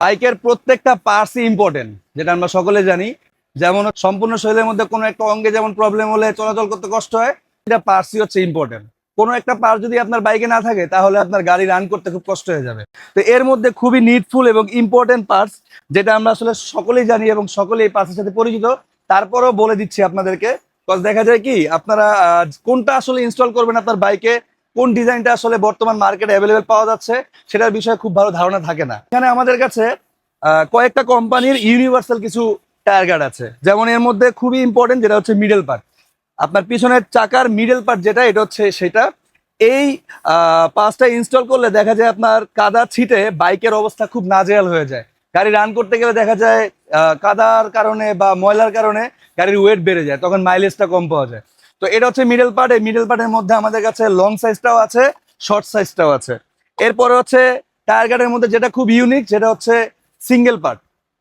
বাইকের প্রত্যেকটা পার্টসই ইম্পর্টেন্ট যেটা আমরা সকলে জানি। যেমন সম্পূর্ণ শরীরের মধ্যে কোনো একটা অঙ্গে যেমন প্রবলেম হলে চলাচল করতে কষ্ট হয়, এটা পার্টসই হচ্ছে ইম্পর্টেন্ট কোনো একটা পার্ট যদি আপনার বাইকে না থাকে, তাহলে আপনার গাড়ি রান করতে খুব কষ্ট হয়ে যাবে। তো এর মধ্যে খুবই নিডফুল এবং ইম্পর্টেন্ট পার্টস যেটা আমরা আসলে সকলেই জানি এবং সকলেই পার্টসের সাথে পরিচিত। তারপরেও বলে দিচ্ছি আপনাদেরকে দেখা যায় কি, আপনারা কোনটা আসলে ইনস্টল করবেন আপনার বাইকে কোন ডিজাইনটা আসলে বর্তমান মার্কেটে অ্যাভেলেবেল পাওয়া যাচ্ছে, সেটার বিষয়ে খুব ভালো ধারণা থাকে না। এখানে আমাদের কাছে কয়েকটা কোম্পানির ইউনিভার্সাল কিছু টায়ার গার্ড আছে। যেমন এর মধ্যে খুবই ইম্পর্টেন্ট যেটা হচ্ছে মিডল পার্ট আপনার পিছনের চাকার মিডল পার্ট যেটা, এটা হচ্ছে সেটা। এই পাঁচটা ইনস্টল করলে দেখা যায় আপনার কাদা ছিটে বাইকের অবস্থা খুব নাজেহাল হয়ে যায়। গাড়ি রান করতে গেলে দেখা যায় কাদার কারণে বা ময়লার কারণে গাড়ির ওয়েট বেড়ে যায়, তখন মাইলেজটা কম পাওয়া যায়। তো এটা হচ্ছে মিডল পার্ট এই মিডল পার্টের মধ্যে আমাদের কাছে লং সাইজটাও আছে শর্ট সাইজটাও আছে। এরপরে হচ্ছে টায়ার গার্ডের মধ্যে যেটা খুব ইউনিক যেটা হচ্ছে সিঙ্গেল পার্ট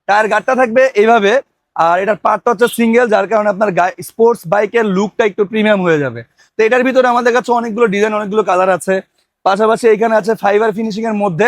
টায়ার গার্ডটা থাকবে এইভাবে, আর এটার পার্টটা হচ্ছে সিঙ্গেল যার কারণে আপনার স্পোর্টস বাইকের লুকটা একটু প্রিমিয়াম হয়ে যাবে। তো এটার ভিতরে আমাদের কাছে অনেকগুলো ডিজাইন অনেকগুলো কালার আছে। পাশাপাশি এখানে আছে ফাইবার ফিনিশিং এর মধ্যে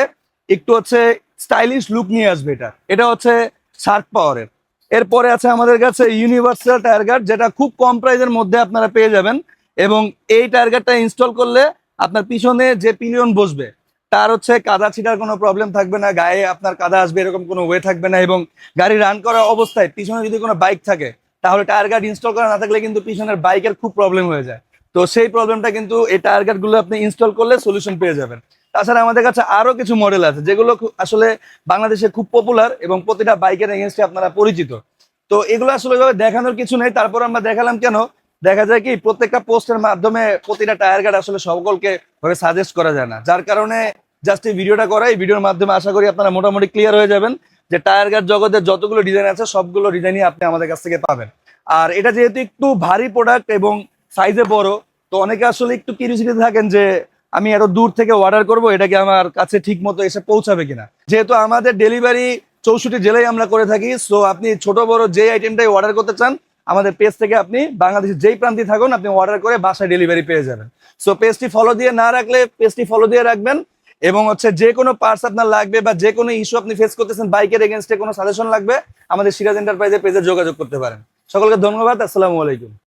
একটু হচ্ছে স্টাইলিশ লুক নিয়ে আসবে এটা। এটা হচ্ছে শার্ক পাওয়ারের এরপরে আছে আমাদের কাছে ইউনিভার্সাল টায়ার গার্ড যেটা খুব কম প্রাইজের মধ্যে আপনারা পেয়ে যাবেন। এবং এই টায়ার গার্ডটা ইনস্টল করলে আপনার পিছনে যে পিলিয়ন বসবে, তার হচ্ছে কাদা ছিটার কোনো প্রবলেম থাকবে না, গায়ে আপনার কাদা আসবে, এরকম কোনো ওয়ে থাকবে না এবং গাড়ি রান করা অবস্থায় পিছনে যদি কোনো বাইক থাকে, তাহলে টায়ার গার্ড ইনস্টল করা না থাকলে কিন্তু পিছনের বাইকের খুব প্রবলেম হয়ে যায়। তো সেই প্রবলেমটা কিন্তু এই টায়ার গার্ডগুলো আপনি ইনস্টল করলে সলিউশন পেয়ে যাবেন। তাছাড়া আমাদের কাছে আরও কিছু মডেল আছে, যেগুলো আসলে বাংলাদেশে খুব পপুলার এবং প্রতিটা বাইকের এগেনস্টে আপনারা পরিচিত। তো এগুলো আসলে দেখানোর কিছু নেই, তারপর আমরা দেখালাম কেন? দেখা যায় কি, প্রত্যেকটা পোস্টের মাধ্যমে প্রতিটা টায়ার গার্ড আসলে সকলকে সাজেস্ট করা যায় না। যার কারণে জাস্ট এই ভিডিওটা করা এই ভিডিওর মাধ্যমে আশা করি আপনারা মোটামুটি ক্লিয়ার হয়ে যাবেন যে টায়ার গার্ড জগতের যতগুলো ডিজাইন আছে, সবগুলো ডিজাইনই আপনি আমাদের কাছ থেকে পাবেন। আর এটা যেহেতু একটু ভারী প্রোডাক্ট এবং সাইজে বড়, তো অনেকে আসলে একটু কিউরিয়াসিটি থাকেন যে আমি এত দূর থেকে অর্ডার করব, এটা কি আমার কাছে ঠিক মতো এসে পৌঁছাবে কিনা। যেহেতু আমাদের ডেলিভারি চৌষট্টি জেলায় আমরা করে থাকি সো আপনি ছোট, বড় যে আইটেমটাই অর্ডার করতে চান, আমাদের পেজ থেকে আপনি বাংলাদেশের যেই প্রান্তে থাকুন, আপনি অর্ডার করে বাসায় ডেলিভারি পেয়ে যাবেন। সো পেজটি ফলো দিয়ে না রাখলে পেজটি ফলো দিয়ে রাখবেন, এবং হচ্ছে যে কোনো পার্টস আপনার লাগবে বা যে কোনো ইস্যু আপনি ফেস করতেছেন বাইকের এগেনস্টে কোনো সাজেশন লাগবে, আমাদের সিরাজ এন্টারপ্রাইজের পেজে যোগাযোগ করতে পারেন। সকলকে ধন্যবাদ, আসসালামু আলাইকুম।